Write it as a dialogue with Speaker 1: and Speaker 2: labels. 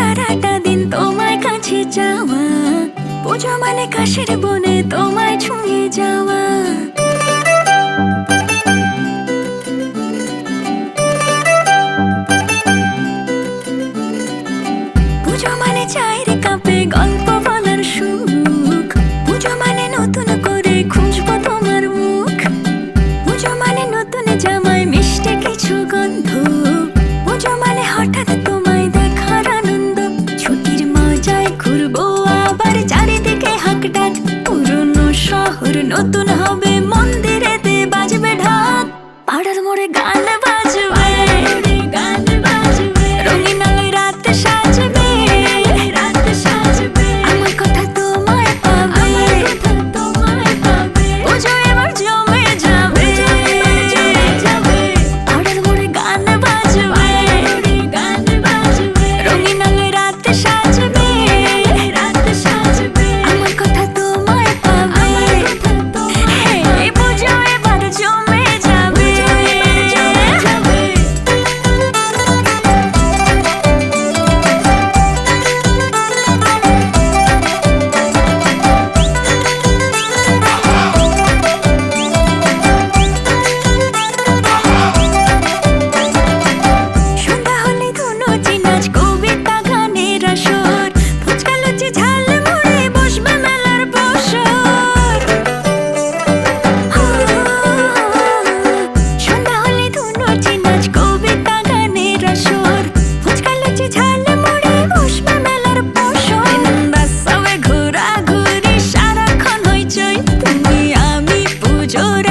Speaker 1: সারাটা দিন তোমায় কাছে যাওয়া। বোঝো মানে কাশের বনে তোমায় ছুঁয়ে যাওয়া। নতুন হবে আমি পুজোর